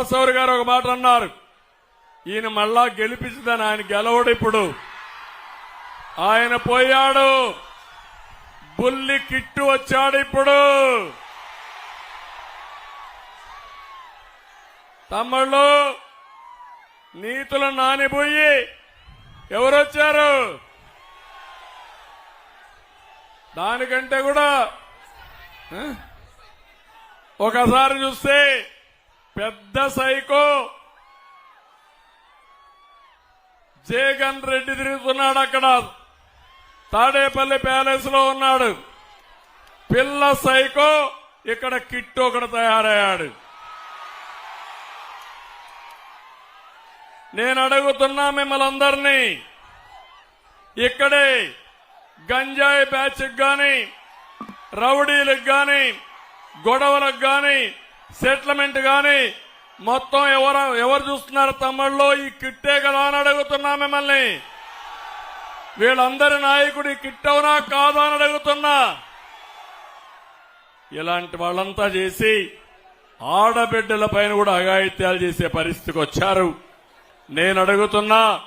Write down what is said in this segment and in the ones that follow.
సౌరి గారు ఒక మాట అన్నారు. ఈయన మళ్ళా గెలిపించదని ఆయన గెలవడు ఇప్పుడు. ఆయన పోయాడు. బుల్లి కిట్టు వచ్చాడు ఇప్పుడు. తమ్ముళ్ళు నీతులు నానిపోయి ఎవరొచ్చారు? దానికంటే కూడా ఒకసారి చూస్తే పెద్ద సైకో. జగన్ రెడ్డి తిరుగుతున్నాడు అక్కడ. తాడేపల్లి ప్యాలెస్లో ఉన్నాడు. పిల్ల సైకో ఇక్కడ కిట్టు ఒకడు తయారయ్యాడు. నేను అడుగుతున్నా మిమ్మల్ని అందరినీ. ఇక్కడే గంజాయి ప్యాచ్కి కానీ రౌడీలకు కానీ గొడవలకు కానీ సెటిల్మెంట్ కానీ మొత్తం ఎవరు ఎవరు చూస్తున్నారు తమ్ముళ్ళు ఈ కిట్టే కదా అని అడుగుతున్నా మిమ్మల్ని. వీళ్ళందరి నాయకుడు కిట్టవునా కిట్ అవునా కాదా అని అడుగుతున్నా. ఇలాంటి వాళ్ళంతా చేసి ఆడబిడ్డల పైన కూడా అఘాయిత్యాలు చేసే పరిస్థితికి వచ్చారు. నేను అడుగుతున్నా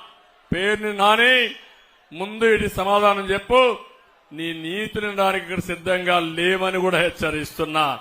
పేరుని నాని ముందు ఇది సమాధానం చెప్పు. నీ నీతిని దానికి ఇక్కడ సిద్ధంగా లేవని కూడా హెచ్చరిస్తున్నా.